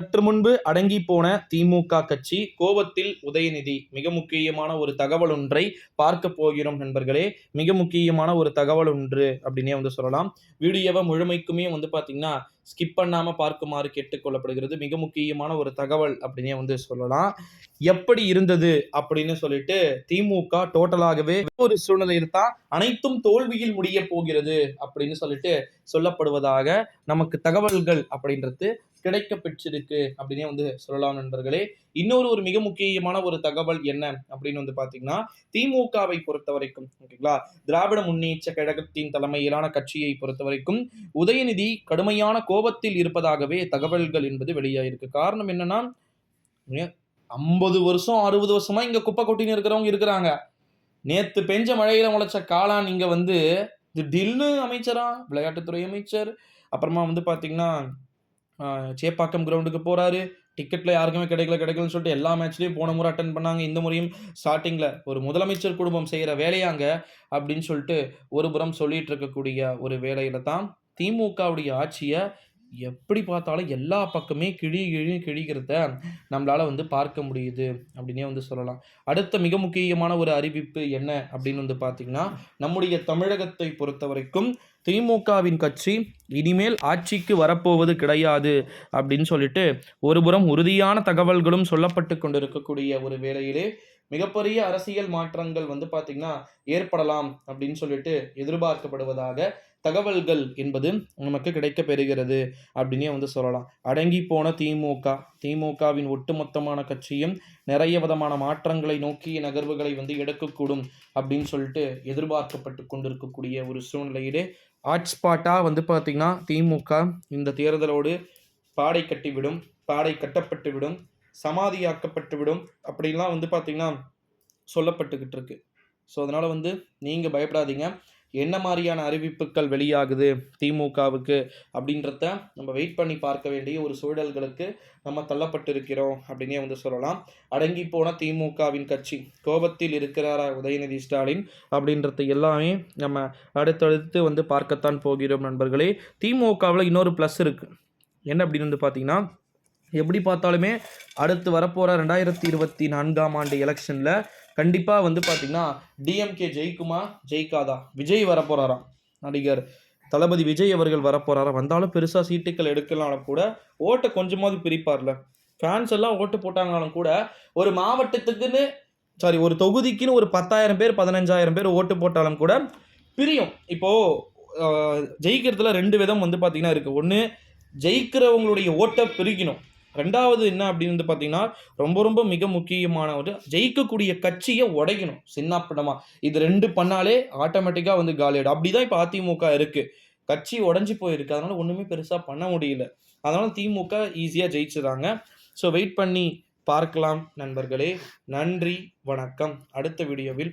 சற்று முன்பு அடங்கி போன திமுக கட்சி கோபத்தில் உதயநிதி. மிக முக்கியமான ஒரு தகவல் ஒன்றை பார்க்க போகிறோம் நண்பர்களே. மிக முக்கியமான ஒரு தகவல் ஒன்று அப்படின்னே வந்து சொல்லலாம். வீடியோவை முழுமைக்குமே வந்து பார்த்தீங்கன்னா ஸ்கிப் பண்ணாமல் பார்க்குமாறு கேட்டுக்கொள்ளப்படுகிறது மிக முக்கியமான ஒரு தகவல் அப்படின்னே வந்து சொல்லலாம். எப்படி இருந்தது அப்படின்னு சொல்லிட்டு திமுக டோட்டலாகவே ஒரு சூழ்நிலையில் தான் அனைத்தும் தோல்வியில் முடிய போகிறது அப்படின்னு சொல்லிட்டு சொல்லப்படுவதாக நமக்கு தகவல்கள் அப்படின்றது கிடைக்க பெற்றிருக்கு அப்படின்னே வந்து சொல்லலாம் நண்பர்களே. இன்னொரு ஒரு மிக முக்கியமான ஒரு தகவல் என்ன அப்படின்னு வந்து பார்த்தீங்கன்னா திமுகவை பொறுத்த வரைக்கும் ஓகேங்களா? திராவிட முன்னேற்ற கழகத்தின் தலைமையிலான கட்சியை பொறுத்த வரைக்கும் உதயநிதி கடுமையான கோபத்தில் இருப்பதாகவே தகவல்கள் என்பது வெளியாயிருக்கு. காரணம் என்னன்னா ஐம்பது வருஷம் அறுபது வருஷமா இங்க குப்பை கொட்டின்னு இருக்கிறவங்க இருக்கிறாங்க. நேத்து பெஞ்ச மழையில முளைச்ச காளான் இங்க வந்து திடீர்னு அமைச்சரா விளையாட்டுத்துறை அமைச்சர் அப்புறமா வந்து பாத்தீங்கன்னா சேப்பாக்கம் கிரவுண்டுக்கு போறாரு. டிக்கெட்டில் யாருக்குமே கிடைக்கல கிடைக்கலன்னு சொல்லிட்டு எல்லா மேட்ச்லேயும் போன முறை அட்டன் பண்ணாங்க. இந்த முறையும் ஸ்டார்டிங்கில் ஒரு முதலமைச்சர் குடும்பம் செய்கிற வேலையாங்க அப்படின்னு சொல்லிட்டு ஒரு புறம் சொல்லிட்டு இருக்கக்கூடிய ஒரு வேலையில தான் திமுகவுடைய ஆட்சியை எப்படி பார்த்தாலும் எல்லா பக்கமே கிழி கிழி கிழிக்கிறத நம்மளால் வந்து பார்க்க முடியுது அப்படின்னே வந்து சொல்லலாம். அடுத்த மிக முக்கியமான ஒரு அறிவிப்பு என்ன அப்படின்னு வந்து பார்த்திங்கன்னா நம்முடைய தமிழகத்தை பொறுத்த வரைக்கும் திமுகவின் கட்சி இனிமேல் ஆட்சிக்கு வரப்போவது கிடையாது அப்படின்னு சொல்லிட்டு ஒருபுறம் உறுதியான தகவல்களும் சொல்லப்பட்டு கொண்டிருக்கக்கூடிய ஒரு வேளையிலே மிகப்பெரிய அரசியல் மாற்றங்கள் வந்து பார்த்திங்கன்னா ஏற்படலாம் அப்படின்னு சொல்லிட்டு எதிர்பார்க்கப்படுவதாக தகவல்கள் என்பது நமக்கு கிடைக்கப்பெறுகிறது அப்படின்னே வந்து சொல்லலாம். அடங்கி போன திமுக திமுகவின் ஒட்டுமொத்தமான கட்சியும் நிறைய விதமான மாற்றங்களை நோக்கிய நகர்வுகளை வந்து எடுக்கக்கூடும் அப்படின்னு சொல்லிட்டு எதிர்பார்க்கப்பட்டு கொண்டிருக்கக்கூடிய ஒரு சூழ்நிலையிலே ஹாட்ஸ்பாட்டாக வந்து பார்த்திங்கன்னா திமுக இந்த தேர்தலோடு பாடை கட்டிவிடும் பாடை கட்டப்பட்டு விடும் சமாதியாக்கப்பட்டு விடும் வந்து பார்த்திங்கன்னா சொல்லப்பட்டுக்கிட்டு இருக்கு. ஸோ அதனால் வந்து நீங்கள் பயப்படாதீங்க. என்ன மாதிரியான அறிவிப்புகள் வெளியாகுது திமுகவுக்கு அப்படின்றத நம்ம வெயிட் பண்ணி பார்க்க வேண்டிய ஒரு சூழல்களுக்கு நம்ம தள்ளப்பட்டிருக்கிறோம் அப்படின்னே வந்து சொல்லலாம். அடங்கி போன திமுகவின் கட்சி கோபத்தில் இருக்கிறாரா உதயநிதி ஸ்டாலின் அப்படின்றத எல்லாமே நம்ம அடுத்தடுத்து வந்து பார்க்கத்தான் போகிறோம் நண்பர்களே. திமுகவில் இன்னொரு ப்ளஸ் இருக்குது என்ன அப்படின்னு வந்து பார்த்தீங்கன்னா எப்படி பார்த்தாலுமே அடுத்து வரப்போகிற ரெண்டாயிரத்தி இருபத்தி நான்காம் ஆண்டு எலெக்ஷனில் கண்டிப்பாக வந்து பார்த்திங்கன்னா டிஎம்கே ஜெயிக்குமா? ஜெயிக்காதா? விஜய் வரப்போகிறாராம் நடிகர் தளபதி விஜய் அவர்கள் வரப்போகிறாரா வந்தாலும் பெருசாக சீட்டுகள் எடுக்கலாம்னா கூட ஓட்டை கொஞ்சமாவது பிரிப்பார்ல. ஃபேன்ஸ் எல்லாம் ஓட்டு போட்டாங்கனாலும் கூட ஒரு மாவட்டத்துக்குன்னு சாரி ஒரு தொகுதிக்குன்னு ஒரு பத்தாயிரம் பேர் பதினஞ்சாயிரம் பேர் ஓட்டு போட்டாலும் கூட பிரியும். இப்போது ஜெயிக்கிறதுல ரெண்டு விதம் வந்து பார்த்திங்கன்னா இருக்குது ஒன்று ஜெயிக்கிறவங்களுடைய ஓட்டை பிரிக்கணும். ரெண்டாவது என்ன அப்படின்னு வந்து பார்த்தீங்கன்னா ரொம்ப ரொம்ப மிக முக்கியமான ஒரு ஜெயிக்கக்கூடிய கட்சியை உடைக்கணும். சின்னாப்படமா இது ரெண்டு பண்ணாலே ஆட்டோமேட்டிக்காக வந்து காலியாயிடும் அப்படி தான் இப்போ அதிமுக இருக்குது கட்சி உடஞ்சி போயிருக்கு. அதனால ஒன்றுமே பெருசாக பண்ண முடியல. அதனால திமுக ஈஸியாக ஜெயிச்சிடுறாங்க ஸோ வெயிட் பண்ணி பார்க்கலாம் நண்பர்களே. நன்றி வணக்கம். அடுத்த வீடியோவில்